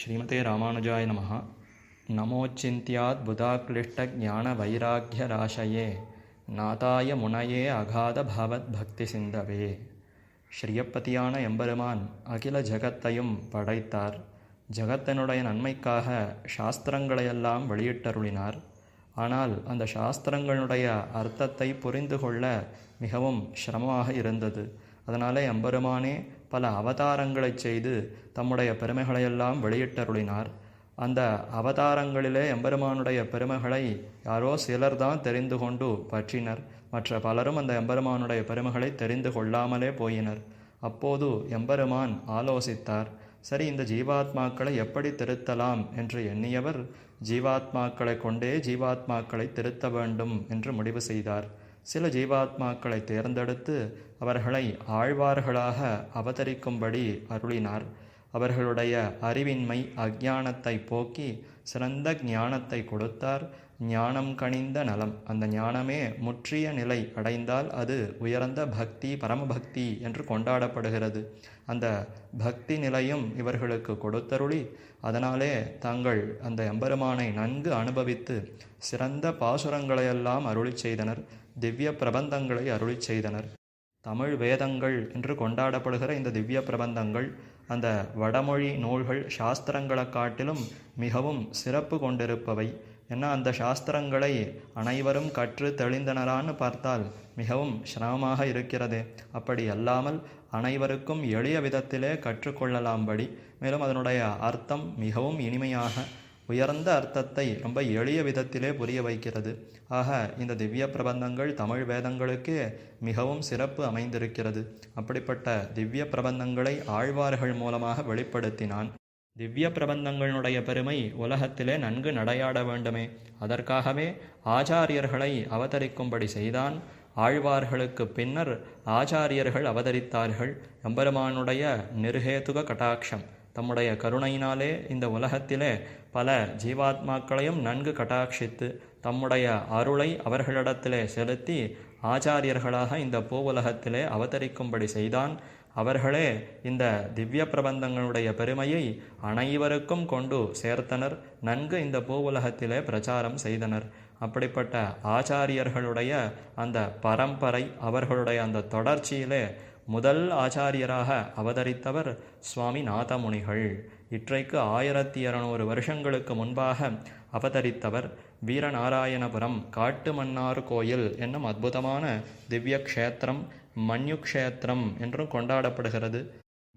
ஸ்ரீமதே ராமானுஜாய நம நமோச்சிந்தியாத் புதாக்ளிஷ்டஜானவைராக்கியராசயே நாதாய முனையே அகாத பாவத் பக்தி சிந்தவே. ஸ்ரீயப்பதியான எம்பெருமான் அகில ஜகத்தையும் படைத்தார். ஜகத்தினுடைய நன்மைக்காக சாஸ்திரங்களையெல்லாம் வெளியிட்டருளினார். ஆனால் அந்த சாஸ்திரங்களுடைய அர்த்தத்தை புரிந்து கொள்ள மிகவும் சிரமமாக இருந்தது. அதனாலே எம்பெருமானே பல அவதாரங்களை செய்து தம்முடைய பெருமைகளையெல்லாம் வெளியிட்டருளினார். அந்த அவதாரங்களிலே எம்பெருமானுடைய பெருமைகளை யாரோ சிலர் தான் தெரிந்து கொண்டு பற்றினர். மற்ற பலரும் அந்த எம்பெருமானுடைய பெருமைகளை தெரிந்து கொள்ளாமலே போயினர். அப்போது எம்பெருமான் ஆலோசித்தார் சரி இந்த ஜீவாத்மாக்களை எப்படி திருத்தலாம்? என்று எண்ணியவர் ஜீவாத்மாக்களை கொண்டே ஜீவாத்மாக்களை திருத்த வேண்டும் என்று முடிவு செய்தார். சில ஜீவாத்மாக்களை தேர்ந்தெடுத்து அவர்களை ஆழ்வார்களாக அவதரிக்கும்படி அருளினார். அவர்களுடைய அறிவின்மை அஜானத்தை போக்கி சிறந்த ஞானத்தை கொடுத்தார். ஞானம் கனிந்த நலம். அந்த ஞானமே முற்றிய நிலை அடைந்தால் அது உயர்ந்த பக்தி பரமபக்தி என்று கொண்டாடப்படுகிறது. அந்த பக்தி நிலையும் இவர்களுக்கு கொடுத்தருளி. அதனாலே தாங்கள் அந்த எம்பெருமானை நன்கு அனுபவித்து சிறந்த பாசுரங்களையெல்லாம் அருளி செய்தனர். திவ்ய பிரபந்தங்களை அருளி செய்தனர். தமிழ் வேதங்கள் என்று கொண்டாடப்படுகிற இந்த திவ்ய பிரபந்தங்கள் அந்த வடமொழி நூல்கள் சாஸ்திரங்களை காட்டிலும் மிகவும் சிறப்பு கொண்டிருப்பவை. ஏன்னா அந்த சாஸ்திரங்களை அனைவரும் கற்று தெளிந்தனரான்னு பார்த்தால் மிகவும் சிரமமாக இருக்கிறது. அப்படி அல்லாமல் அனைவருக்கும் எளிய விதத்திலே கற்றுக்கொள்ளலாம்படி மேலும் அதனுடைய அர்த்தம் மிகவும் இனிமையாக உயர்ந்த அர்த்தத்தை ரொம்ப எளிய விதத்திலே புரிய வைக்கிறது. ஆக இந்த திவ்ய பிரபந்தங்கள் தமிழ் வேதங்களுக்கே மிகவும் சிறப்பு அமைந்திருக்கிறது. அப்படிப்பட்ட திவ்ய பிரபந்தங்களை ஆழ்வார்கள் மூலமாக வெளிப்படுத்தினான். திவ்ய பிரபந்தங்களுடைய பெருமை உலகத்திலே நன்கு நடையாட வேண்டுமே. அதற்காகவே ஆச்சாரியர்களை அவதரிக்கும்படி செய்தான். ஆழ்வார்களுக்கு பின்னர் ஆச்சாரியர்கள் அவதரித்தார்கள். எம்பெருமானுடைய நிருகேதுக கட்டாட்சம். தம்முடைய கருணையினாலே இந்த உலகத்திலே பல ஜீவாத்மாக்களையும் நன்கு கட்டாட்சித்து தம்முடைய அருளை அவர்களிடத்திலே செலுத்தி ஆச்சாரியர்களாக இந்த பூவுலகத்திலே அவதரிக்கும்படி செய்தான். அவர்களே இந்த திவ்ய பிரபந்தங்களுடைய பெருமையை அனைவருக்கும் கொண்டு சேர்த்தனர். நன்கு இந்த பூவுலகத்திலே பிரச்சாரம் செய்தனர். அப்படிப்பட்ட ஆச்சாரியர்களுடைய அந்த பரம்பரை அவர்களுடைய அந்த தொடர்ச்சியிலே முதல் ஆச்சாரியராக அவதரித்தவர் சுவாமி நாதமுனிகள் இற்றைக்கு ஆயிரத்தி இருநூறு வருஷங்களுக்கு முன்பாக அவதரித்தவர் வீரநாராயணபுரம் காட்டு மன்னார் கோயில் என்னும் அற்புதமான திவ்ய க்ஷேத்திரம் மன்யு க்ஷேத்திரம் என்றும் கொண்டாடப்படுகிறது.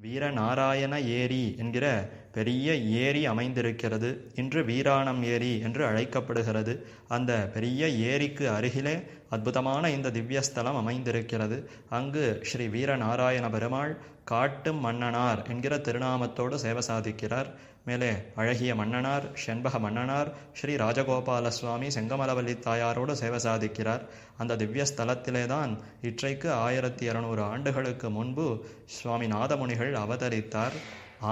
வீரநாராயண ஏரி என்கிற பெரிய ஏரி அமைந்திருக்கிறது. இன்று வீராணம் ஏரி என்று அழைக்கப்படுகிறது. அந்த பெரிய ஏரிக்கு அருகிலே அற்புதமான இந்த திவ்யஸ்தலம் அமைந்திருக்கிறது. அங்கு ஸ்ரீ வீரநாராயண பெருமாள் காட்டும் மன்னனார் என்கிற திருநாமத்தோடு சேவை சாதிக்கிறார். மேலே அழகிய மன்னனார் செண்பக மன்னனார் ஸ்ரீ ராஜகோபால சுவாமி செங்கமலவல்லி தாயாரோடு சேவை சாதிக்கிறார். அந்த திவ்ய ஸ்தலத்திலே தான் இற்றைக்கு ஆயிரத்தி இருநூறு ஆண்டுகளுக்கு முன்பு சுவாமி நாதமுனிகள் அவதரித்தார்.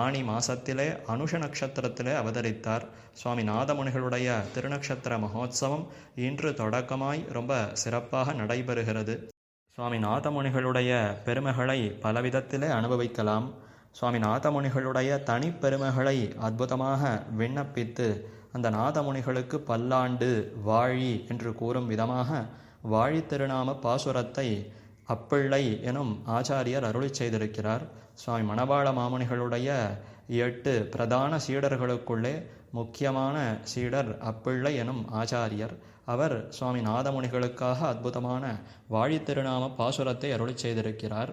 ஆணி மாசத்திலே அனுஷ நட்சத்திரத்திலே அவதரித்தார். சுவாமி நாதமுனிகளுடைய திருநக்ஷத்திர மகோத்சவம் இன்று தொடக்கமாய் ரொம்ப சிறப்பாக நடைபெறுகிறது. சுவாமி நாதமுனிகளுடைய பெருமைகளை பலவிதத்திலே அனுபவிக்கலாம். சுவாமி நாதமுனிகளுடைய தனிப்பெருமைகளை அற்புதமாக விண்ணப்பித்து அந்த நாதமுனிகளுக்கு பல்லாண்டு வாழி என்று கூறும் விதமாக வாழி திருநாம பாசுரத்தை அப்பிள்ளை எனும் ஆச்சாரியர் அருளி செய்திருக்கிறார். சுவாமி மணவாள மாமுனிகளுடைய எட்டு பிரதான சீடர்களுக்குள்ளே முக்கியமான சீடர் அப்பிள்ளை எனும் ஆச்சாரியர். அவர் சுவாமி நாதமுனிகளுக்காக அற்புதமான வாழித்திருநாம பாசுரத்தை அருளி செய்திருக்கிறார்.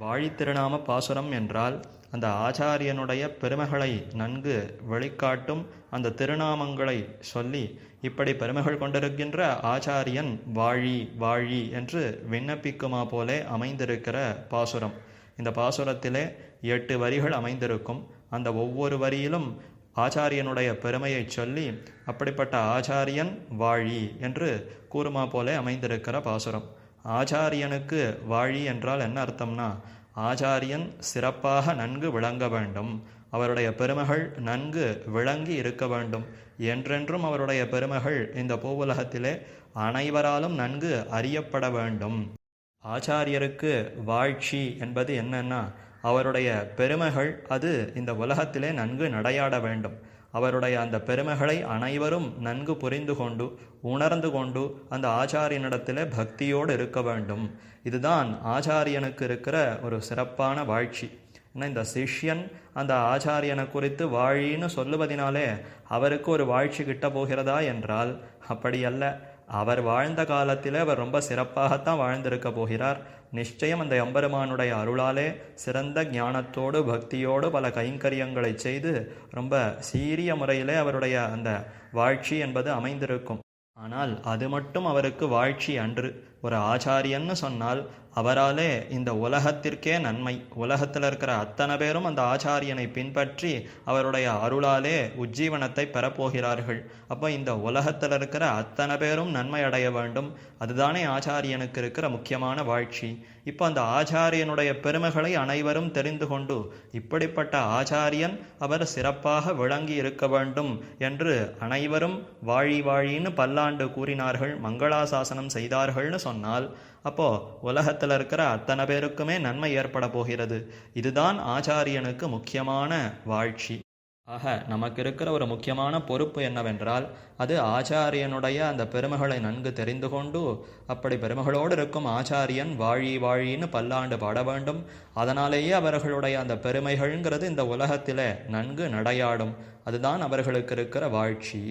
வாழித்திருநாம பாசுரம் என்றால் அந்த ஆச்சாரியனுடைய பெருமைகளை நன்கு வெளிக்காட்டும் அந்த திருநாமங்களை சொல்லி இப்படி பெருமைகள் கொண்டிருக்கின்ற ஆச்சாரியன் வாழி வாழி என்று விண்ணப்பிக்குமா போலே அமைந்திருக்கிற பாசுரம். இந்த பாசுரத்திலே எட்டு வரிகள் அமைந்திருக்கும். அந்த ஒவ்வொரு வரியிலும் ஆச்சாரியனுடைய பெருமையை சொல்லி அப்படிப்பட்ட ஆச்சாரியன் வாழி என்று கூறுமா போலே அமைந்திருக்கிற பாசுரம். ஆச்சாரியனுக்கு வாழி என்றால் என்ன அர்த்தம்னா ஆச்சாரியன் சிறப்பாக நன்கு விளங்க வேண்டும். அவருடைய பெருமைகள் நன்கு விளங்கி இருக்க வேண்டும். என்றென்றும் அவருடைய பெருமைகள் இந்த பூவுலகத்திலே அனைவராலும் நன்கு அறியப்பட வேண்டும். ஆச்சாரியருக்கு வாழ்ச்சி என்பது என்னன்னா அவருடைய பெருமைகள் அது இந்த உலகத்திலே நன்கு நடையாட வேண்டும். அவருடைய அந்த பெருமைகளை அனைவரும் நன்கு புரிந்து கொண்டு உணர்ந்து கொண்டு அந்த ஆச்சாரியனிடத்திலே பக்தியோடு இருக்க வேண்டும். இதுதான் ஆச்சாரியனுக்கு இருக்கிற ஒரு சிறப்பான வாழ்ச்சி. ஏன்னா இந்த சிஷ்யன் அந்த ஆச்சாரியனை குறித்து வாழின்னு சொல்லுவதினாலே அவருக்கு ஒரு வாழ்ச்சி கிட்ட போகிறதா என்றால் அப்படி அல்ல அவர் வாழ்ந்த காலத்திலே அவர் ரொம்ப சிறப்பாகத்தான் வாழ்ந்திருக்க போகிறார். நிச்சயம் அந்த எம்பெருமானுடைய அருளாலே சிறந்த ஞானத்தோடு பக்தியோடு பல கைங்கரியங்களை செய்து ரொம்ப சீரிய முறையிலே அவருடைய அந்த வாழ்ச்சி என்பது அமைந்திருக்கும். ஆனால் அது மட்டும் அவருக்கு வாழ்ச்சி அன்று ஒரு ஆச்சாரியன்னு சொன்னால் அவராலே இந்த உலகத்திற்கே நன்மை. உலகத்தில் இருக்கிற அத்தனை பேரும் அந்த ஆச்சாரியனை பின்பற்றி அவருடைய அருளாலே உஜ்ஜீவனத்தை பெறப்போகிறார்கள். அப்போ இந்த உலகத்தில் இருக்கிற அத்தனை பேரும் நன்மை அடைய வேண்டும். அதுதானே ஆச்சாரியனுக்கு இருக்கிற முக்கியமான வாழ்ச்சி. இப்போ அந்த ஆச்சாரியனுடைய பெருமைகளை அனைவரும் தெரிந்து கொண்டு இப்படிப்பட்ட ஆச்சாரியன் அவர் சிறப்பாக விளங்கி இருக்க வேண்டும் என்று அனைவரும் வாழி வாழின்னு பல்லாண்டு கூறினார்கள் மங்களாசாசனம் செய்தார்கள்னு சொன்னால் அப்போ உலகத்தில் இருக்கிற அத்தனை பேருக்குமே நன்மை ஏற்பட போகிறது. இதுதான் ஆச்சாரியனுக்கு முக்கியமான வாழ்ச்சி. ஆக நமக்கு இருக்கிற ஒரு முக்கியமான பொறுப்பு என்னவென்றால் அது ஆச்சாரியனுடைய அந்த பெருமைகளை நன்கு தெரிந்து கொண்டு அப்படி பெருமைகளோடு இருக்கும் ஆச்சாரியன் வாழி வாழின்னு பல்லாண்டு பாட வேண்டும். அதனாலேயே அவர்களுடைய அந்த பெருமைகள்ங்கிறது இந்த உலகத்திலே நன்கு நடையாடும். அதுதான் அவர்களுக்கு இருக்கிற வாழ்ச்சி.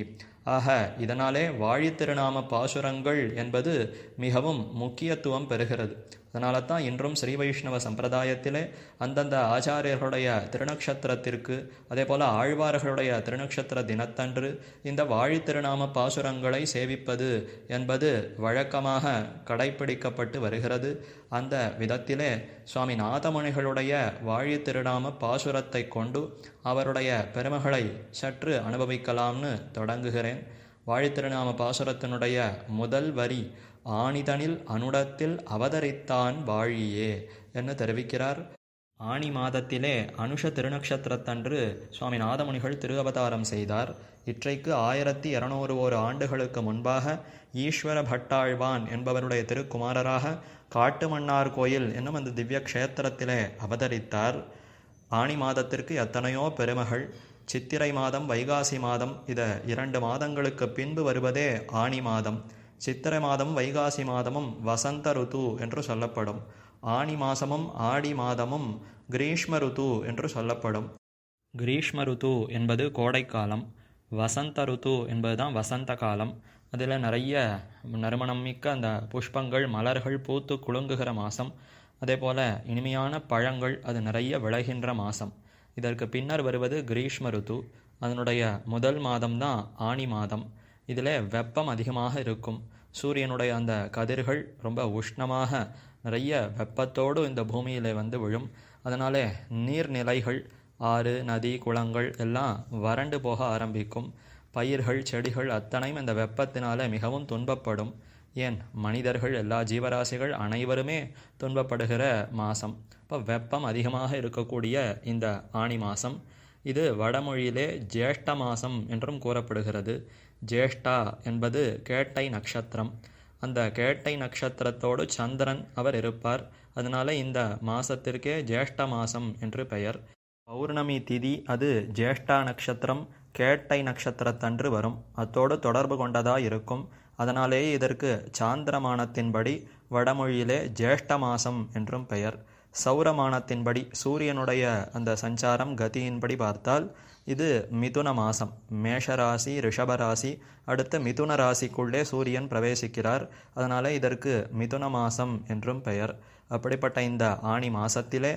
ஆக இதனாலே வாழித்திருநாம பாசுரங்கள் என்பது மிகவும் முக்கியத்துவம் பெறுகிறது. அதனால தான் இன்றும் ஸ்ரீ வைஷ்ணவ சம்பிரதாயத்திலே அந்தந்த ஆச்சாரியர்களுடைய திருநக்ஷத்திரத்திற்கு அதே போல் ஆழ்வார்களுடைய திருநக்ஷத்திர தினத்தன்று இந்த வாழி திருநாம பாசுரங்களை சேவிப்பது என்பது வழக்கமாக கடைபிடிக்கப்பட்டு வருகிறது. அந்த விதத்திலே சுவாமி நாதமணிகளுடைய வாழி திருநாம பாசுரத்தை கொண்டு அவருடைய பெருமைகளை சற்று அனுபவிக்கலாம்னு தொடங்குகிறேன். வாழித்திருநாம பாசுரத்தினுடைய முதல் வரி ஆணிதனில் அனுடத்தில் அவதரித்தான் வாழியே என்று தெரிவிக்கிறார். ஆணி மாதத்திலே அனுஷ திருநக்ஷத்திரத்தன்று சுவாமி நாதமுனிகள் திரு அவதாரம் செய்தார். இற்றைக்கு ஆயிரத்தி இருநூறு ஒரு ஆண்டுகளுக்கு முன்பாக ஈஸ்வர பட்டாழ்வான் என்பவருடைய திருக்குமாரராக காட்டுமன்னார் கோயில் என்னும் அந்த திவ்ய க்ஷேத்திரத்திலே அவதரித்தார். ஆணி மாதத்திற்கு எத்தனையோ பெருமகள் சித்திரை மாதம் வைகாசி மாதம் இத இரண்டு மாதங்களுக்கு பின்பு வருவதே ஆணி மாதம். சித்திரை மாதம் வைகாசி மாதமும் வசந்த ருது என்று சொல்லப்படும். ஆணி மாசமும் ஆடி மாதமும் கிரீஷ்ம ருது என்று சொல்லப்படும். கிரீஷ்ம ருது என்பது கோடைக்காலம் வசந்த ருது என்பதுதான் வசந்த காலம். அதில் நிறைய நறுமணம் மிக்க அந்த புஷ்பங்கள் மலர்கள் பூத்து குலுங்குகிற மாதம் அதே போல் இனிமையான பழங்கள் அது நிறைய விளைகின்ற மாதம் இதற்கு பின்னர் வருவது கிரீஷ்ம ருது அதனுடைய முதல் மாதம்தான் ஆணி மாதம். இதில் வெப்பம் அதிகமாக இருக்கும். சூரியனுடைய அந்த கதிர்கள் ரொம்ப உஷ்ணமாக நிறைய வெப்பத்தோடு இந்த பூமியில் வந்து விழும். அதனாலே நீர்நிலைகள் ஆறு நதி குளங்கள் எல்லாம் வறண்டு போக ஆரம்பிக்கும். பயிர்கள் செடிகள் அத்தனையும் இந்த வெப்பத்தினால மிகவும் துன்பப்படும். ஏன்? மனிதர்கள் எல்லா ஜீவராசிகள் அனைவருமே துன்பப்படுகிற மாதம் இப்போ வெப்பம் அதிகமாக இருக்கக்கூடிய இந்த ஆணி மாதம் இது வடமொழியிலே ஜேஷ்ட மாதம் என்றும் கூறப்படுகிறது. ஜேஷ்டா என்பது கேட்டை நட்சத்திரம். அந்த கேட்டை நட்சத்திரத்தோடு சந்திரன் அவர் இருப்பார். அதனால இந்த மாசத்திற்கே ஜேஷ்ட மாசம் என்று பெயர். பௌர்ணமி திதி அது ஜேஷ்டா நட்சத்திரம் கேட்டை நட்சத்திரத்தன்று வரும். அத்தோடு தொடர்பு கொண்டதாக இருக்கும். அதனாலேயே இதற்கு சாந்திரமானத்தின்படி வடமொழியிலே ஜேஷ்ட மாசம் என்றும் பெயர். சௌரமானத்தின்படி சூரியனுடைய அந்த சஞ்சாரம் கதியின்படி பார்த்தால் இது மிதுன மாசம் மேஷராசி ரிஷபராசி அடுத்த மிதுன ராசிக்குள்ளே சூரியன் பிரவேசிக்கிறார். அதனால இதற்கு மிதுன மாசம் என்றும் பெயர். அப்படிப்பட்ட இந்த ஆணி மாசத்திலே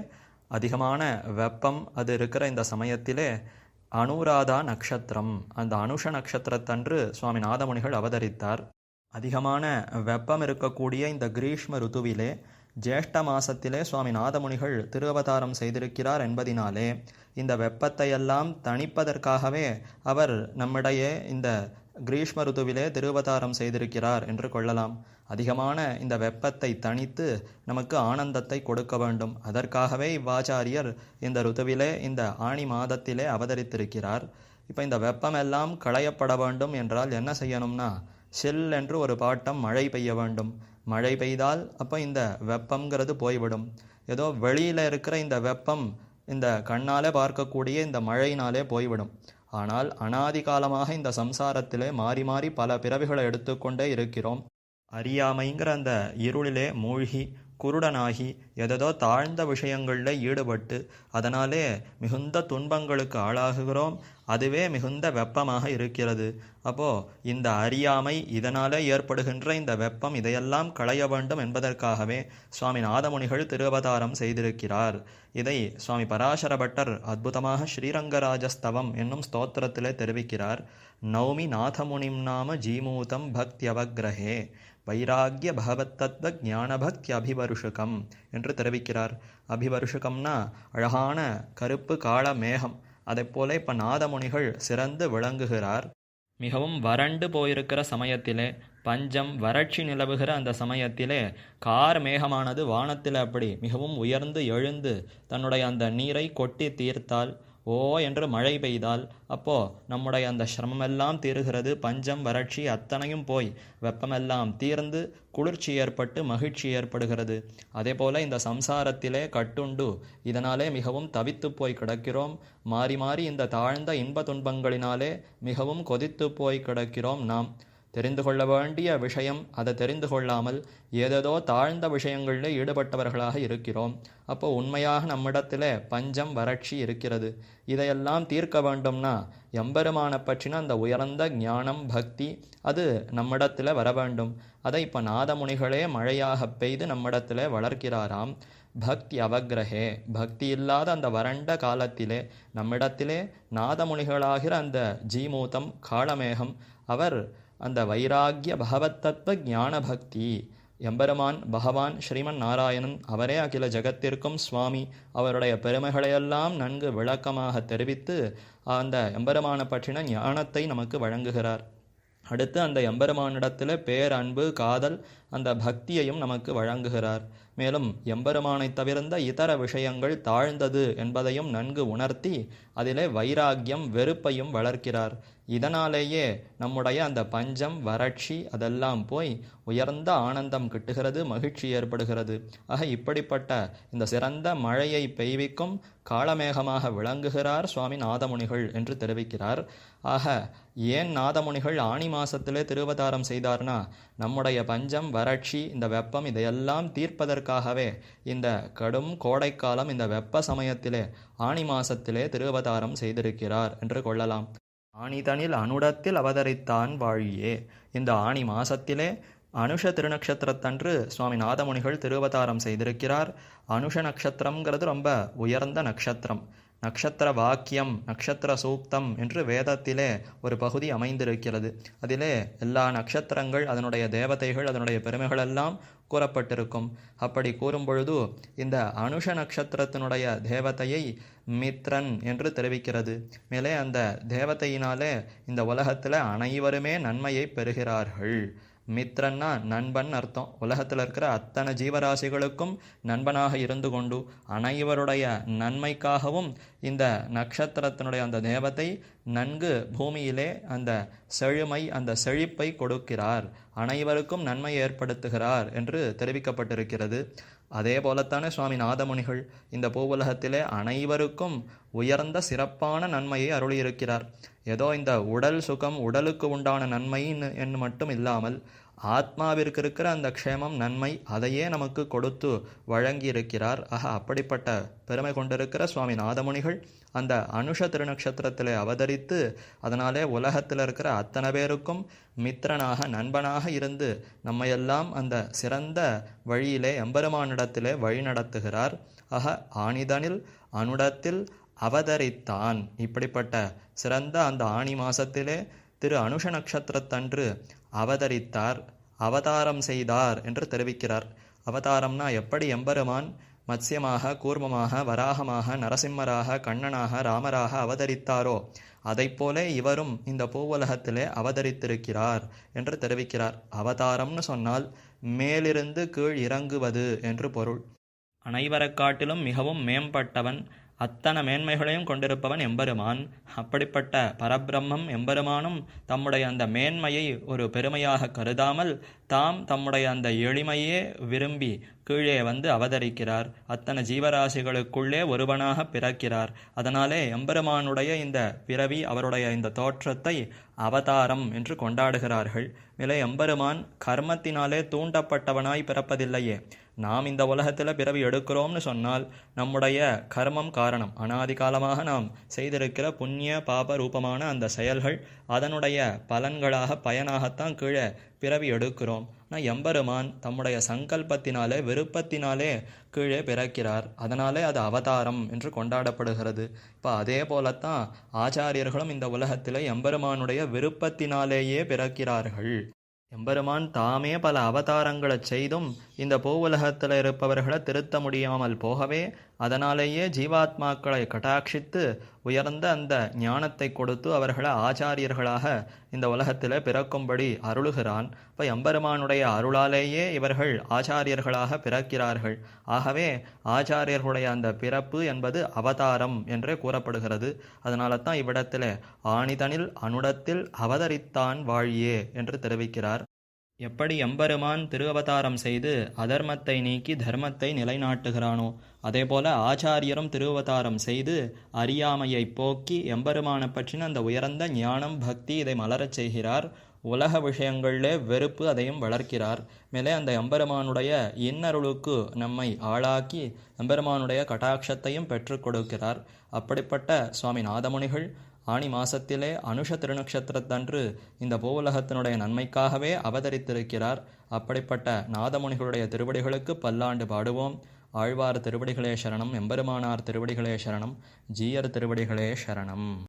அதிகமான வெப்பம் அது இருக்கிற இந்த சமயத்திலே அனுராதா நட்சத்திரம் அந்த அனுஷ நட்சத்திரத்தன்று சுவாமி நாதமுனிகள் அவதரித்தார். அதிகமான வெப்பம் இருக்கக்கூடிய இந்த கிரீஷ்ம ருத்துவிலே ஜேஷ்ட மாசத்திலே சுவாமி நாதமுனிகள் திருவதாரம் செய்திருக்கிறார் என்பதினாலே இந்த வெப்பத்தையெல்லாம் தணிப்பதற்காகவே அவர் நம்மிடையே இந்த கிரீஷ்ம ருதுவிலே திருவதாரம் செய்திருக்கிறார் என்று கொள்ளலாம். அதிகமான இந்த வெப்பத்தை தணித்து நமக்கு ஆனந்தத்தை கொடுக்க வேண்டும். அதற்காகவே இவ்வாச்சாரியர் இந்த ருதுவிலே இந்த ஆணி மாதத்திலே அவதரித்திருக்கிறார். இப்போ இந்த வெப்பம் எல்லாம் களையப்பட வேண்டும் என்றால் என்ன செய்யணும்னா செல் என்று ஒரு பாட்டம் மழை பெய்ய வேண்டும். மழை பெய்தால் அப்போ இந்த வெப்பம்ங்கிறது போய்விடும். ஏதோ வெளியில் இருக்கிற இந்த வெப்பம் இந்த கண்ணாலே பார்க்கக்கூடிய இந்த மழையினாலே போய்விடும். ஆனால் அனாதி காலமாக இந்த சம்சாரத்திலே மாறி மாறி பல பிறவிகளை எடுத்துக்கொண்டே இருக்கிறோம். அறியாமைங்கிற அந்த இருளிலே மூழ்கி குருடனாகி எதோ தாழ்ந்த விஷயங்களில் ஈடுபட்டு அதனாலே மிகுந்த துன்பங்களுக்கு ஆளாகுகிறோம். அதுவே மிகுந்த வெப்பமாக இருக்கிறது. அப்போ இந்த அறியாமை இதனாலே ஏற்படுகின்ற இந்த வெப்பம் இதையெல்லாம் களைய வேண்டும் என்பதற்காகவே சுவாமி நாதமுனிகள் திருவதாரம் செய்திருக்கிறார். இதை சுவாமி பராசர பட்டர் அற்புதமாக ஸ்ரீரங்கராஜஸ்தவம் என்னும் ஸ்தோத்திரத்திலே தெரிவிக்கிறார். நௌமி நாதமுனிம் நாம ஜீமூதம் பக்தியவக்ரஹே. வைராகிய பகவத்தத்வ ஞானபக்தி அபிவருஷகம் என்று தெரிவிக்கிறார். அபிவருஷகம்னா அழகான கருப்பு காள மேகம். அதைப்போல இப்போ நாதமுனிகள் சிறந்து விளங்குகிறார். மிகவும் வறண்டு போயிருக்கிற சமயத்திலே பஞ்சம் வறட்சி நிலவுகிற அந்த சமயத்திலே கார் மேகமானது வானத்தில் அப்படி மிகவும் உயர்ந்து எழுந்து தன்னுடைய அந்த நீரை கொட்டி தீர்த்தால் ஓ என்று மழை பெய்தால் அப்போ நம்முடைய அந்த சிரமமெல்லாம் தீருகிறது பஞ்சம் வறட்சி அத்தனையும் போய் வெப்பமெல்லாம் தீர்ந்து குளிர்ச்சி ஏற்பட்டு மகிழ்ச்சி ஏற்படுகிறது. அதே போல இந்த சம்சாரத்திலே கட்டுண்டு இதனாலே மிகவும் தவித்து போய் கிடக்கிறோம். மாறி மாறி இந்த தாழ்ந்த இன்ப துன்பங்களினாலே மிகவும் கொதித்து போய் கிடக்கிறோம் நாம். தெரிந்து கொள்ள வேண்டிய விஷயம் அதை தெரிந்து கொள்ளாமல் ஏதேதோ தாழ்ந்த விஷயங்களில் ஈடுபட்டவர்களாக இருக்கிறோம். அப்போ உண்மையாக நம்மிடத்தில் பஞ்சம் வறட்சி இருக்கிறது. இதையெல்லாம் தீர்க்க வேண்டும்னா எம்பெருமானை பற்றின அந்த உயர்ந்த ஞானம் பக்தி அது நம்மிடத்தில் வர வேண்டும். அதை இப்போ நாதமுனிகளே மழையாக பெய்து நம்மிடத்தில் வளர்க்கிறாராம். பக்தி அவக்ரஹே. பக்தி இல்லாத அந்த வறண்ட காலத்திலே நம்மிடத்திலே நாதமுனிகளாகிற அந்த ஜீமூத்தம் காளமேகம் அவர் அந்த வைராகிய பகவத்தத்துவ ஞான பக்தி எம்பெருமான் பகவான் ஸ்ரீமன் நாராயணன் அவரே அகில ஜகத்திற்கும் சுவாமி. அவருடைய பெருமைகளையெல்லாம் நன்கு விளக்கமாக தெரிவித்து அந்த எம்பெருமான பற்றின ஞானத்தை நமக்கு வழங்குகிறார். அடுத்து அந்த எம்பெருமானிடத்தில் பேரன்பு காதல் அந்த பக்தியையும் நமக்கு வழங்குகிறார். மேலும் எம்பெருமானை தவிர்ந்த இதர விஷயங்கள் தாழ்ந்தது என்பதையும் நன்கு உணர்த்தி அதிலே வைராக்கியம் வெறுப்பையும் வளர்க்கிறார். இதனாலேயே நம்முடைய அந்த பஞ்சம் வறட்சி அதெல்லாம் போய் உயர்ந்த ஆனந்தம் கிட்டுகிறது மகிழ்ச்சி ஏற்படுகிறது. ஆக இப்படிப்பட்ட இந்த சிறந்த மழையை பெய்விக்கும் காலமேகமாக விளங்குகிறார் சுவாமி நாதமுனிகள் என்று தெரிவிக்கிறார். ஆக ஏன் நாதமுனிகள் ஆணி மாசத்திலே திருவதாரம் செய்தார்னா நம்முடைய பஞ்சம் வறட்சி இந்த வெப்பம் இதையெல்லாம் தீர்ப்பதற்காகவே இந்த கடும் கோடைக்காலம் இந்த வெப்ப சமயத்திலே ஆணி மாசத்திலே திருவதாரம் செய்திருக்கிறார் என்று கொள்ளலாம். ஆணிதனில் அனுடத்தில் அவதரித்தான் வாழியே. இந்த ஆணி மாசத்திலே அனுஷ திருநக்ஷத்திரத்தன்று சுவாமி நாதமுனிகள் திருவதாரம் செய்திருக்கிறார். அனுஷ நட்சத்திரம்ங்கிறது ரொம்ப உயர்ந்த நட்சத்திரம் நட்சத்திர வாக்கியம் நட்சத்திர சூக்தம் என்று வேதத்திலே ஒரு பகுதி அமைந்திருக்கிறது. அதிலே எல்லா நட்சத்திரங்கள் அதனுடைய தேவதைகள் அதனுடைய பெருமைகள் எல்லாம் கூறப்பட்டிருக்கும். அப்படி கூறும்பொழுது இந்த அனுஷ நட்சத்திரத்தினுடைய தேவதையை மித்ரன் என்று தெரிவிக்கிறது. மேலே அந்த தேவதையினாலே இந்த உலகத்தில் அனைவருமே நன்மையை பெறுகிறார்கள். மித்ரன்னா நண்பன் அர்த்தம். உலகத்தில் இருக்கிற அத்தனை ஜீவராசிகளுக்கும் நண்பனாக இருந்து கொண்டு அனைவருடைய நன்மைக்காகவும் இந்த நட்சத்திரத்தினுடைய அந்த தேவத்தை நன்கு பூமியிலே அந்த செழுமை அந்த செழிப்பை கொடுக்கிறார். அனைவருக்கும் நன்மை ஏற்படுத்துகிறார் என்று தெரிவிக்கப்பட்டிருக்கிறது. அதே போலத்தானே சுவாமி நாதமுனிகள் இந்த பூவுலகத்திலே அனைவருக்கும் உயர்ந்த சிறப்பான நன்மையை அருளியிருக்கிறார். ஏதோ இந்த உடல் சுகம் உடலுக்கு உண்டான நன்மைன்னு என்று மட்டும் இல்லாமல் ஆத்மாவிற்கு இருக்கிற அந்த க்ஷேமம் நன்மை அதையே நமக்கு கொடுத்து வழங்கி இருக்கிறார் ஆக அப்படிப்பட்ட பெருமை கொண்டிருக்கிற சுவாமி நாதமுனிகள் அந்த அனுஷ திருநக்ஷத்திரத்தில் அவதரித்து அதனாலே உலகத்தில் இருக்கிற அத்தனை பேருக்கும் மித்திரனாக நண்பனாக இருந்து நம்மையெல்லாம் அந்த சிறந்த வழியிலே எம்பெருமானிடத்திலே வழி நடத்துகிறார். ஆக ஆணிதனில் அனுடத்தில் அவதரித்தான். இப்படிப்பட்ட சிறந்த அந்த ஆணி மாசத்திலே திரு அனுஷ நட்சத்திரத்தன்று அவதரித்தார் அவதாரம் செய்தார் என்று தெரிவிக்கிறார். அவதாரம்னா எப்படி எம்பெருமான் மத்ஸ்யமாக கூர்மமாக வராகமாக நரசிம்மராக கண்ணனாக ராமராக அவதரித்தாரோ அதைப்போல இவரும் இந்த பூவுலகத்திலே அவதரித்திருக்கிறார் என்று தெரிவிக்கிறார். அவதாரம்னு சொன்னால் மேலிருந்து கீழ் இறங்குவது என்று பொருள். அனைவரைக் காட்டிலும் மிகவும் மேம்பட்டவன் அத்தனை மேன்மைகளையும் கொண்டிருப்பவன் எம்பெருமான். அப்படிப்பட்ட பரபிரம்மம் எம்பெருமானும் தம்முடைய அந்த மேன்மையை ஒரு பெருமையாக கருதாமல் தாம் தம்முடைய அந்த எளிமையே விரும்பி கீழே வந்து அவதரிக்கிறார். அத்தனை ஜீவராசிகளுக்குள்ளே ஒருவனாக பிறக்கிறார். அதனாலே எம்பெருமானுடைய இந்த பிறவி அவருடைய இந்த தோற்றத்தை அவதாரம் என்று கொண்டாடுகிறார்கள். மேலே எம்பெருமான் கர்மத்தினாலே தூண்டப்பட்டவனாய் பிறப்பதில்லையே. நாம் இந்த உலகத்தில் பிறவி எடுக்கிறோம்னு சொன்னால் நம்முடைய கர்மம் காரணம். அனாதி காலமாக நாம் செய்திருக்கிற புண்ணிய பாப ரூபமான அந்த செயல்கள் அதனுடைய பலன்களாக பயனாகத்தான் கீழே பிறவி எடுக்கிறோம். ஆனால் எம்பெருமான் தம்முடைய சங்கல்பத்தினாலே விருப்பத்தினாலே கீழே பிறக்கிறார். அதனாலே அது அவதாரம் என்று கொண்டாடப்படுகிறது. இப்போ அதே போலத்தான் ஆச்சாரியர்களும் இந்த உலகத்தில் எம்பெருமானுடைய விருப்பத்தினாலேயே பிறக்கிறார்கள். எம்பெருமான் தாமே பல அவதாரங்களை செய்தும் இந்த பூவுலகத்தில் இருப்பவர்களை திருத்த முடியாமல் போகவே அதனாலேயே ஜீவாத்மாக்களை கட்டாட்சித்து உயர்ந்த அந்த ஞானத்தை கொடுத்து அவர்களை ஆச்சாரியர்களாக இந்த உலகத்தில் பிறக்கும்படி அருளுகிறான். இப்போ எம்பெருமானுடைய அருளாலேயே இவர்கள் ஆச்சாரியர்களாக பிறக்கிறார்கள். ஆகவே ஆச்சாரியர்களுடைய அந்த பிறப்பு என்பது அவதாரம் என்றே கூறப்படுகிறது. அதனால தான் இவ்விடத்தில் ஆணிதனில் அனுடத்தில் அவதரித்தான் வாழியே என்று தெரிவிக்கிறார். எப்படி எம்பெருமான் திருவவதாரம் செய்து அதர்மத்தை நீக்கி தர்மத்தை நிலைநாட்டுகிறானோ அதேபோல ஆச்சாரியரும் திருவவதாரம் செய்து அறியாமையை போக்கி எம்பெருமானை பற்றின அந்த உயர்ந்த ஞானம் பக்தி இதை மலரச் செய்கிறார். உலக விஷயங்களிலே வெறுப்பு அதையும் வளர்க்கிறார். மேலே அந்த எம்பெருமானுடைய இன்னருளுக்கு நம்மை ஆளாக்கி எம்பெருமானுடைய கட்டாட்சத்தையும் பெற்றுக் கொடுக்கிறார். அப்படிப்பட்ட சுவாமி நாதமுனிகள் ஆணி மாசத்திலே அனுஷ திருநக்ஷத்திரத்தன்று இந்த பூவுலகத்தினுடைய நன்மைக்காகவே அவதரித்திருக்கிறார். அப்படிப்பட்ட நாதமுனிகளுடைய திருவடிகளுக்கு பல்லாண்டு பாடுவோம். ஆழ்வார் திருவடிகளே சரணம் எம்பெருமானார் திருவடிகளே சரணம் ஜீயர் திருவடிகளே சரணம்.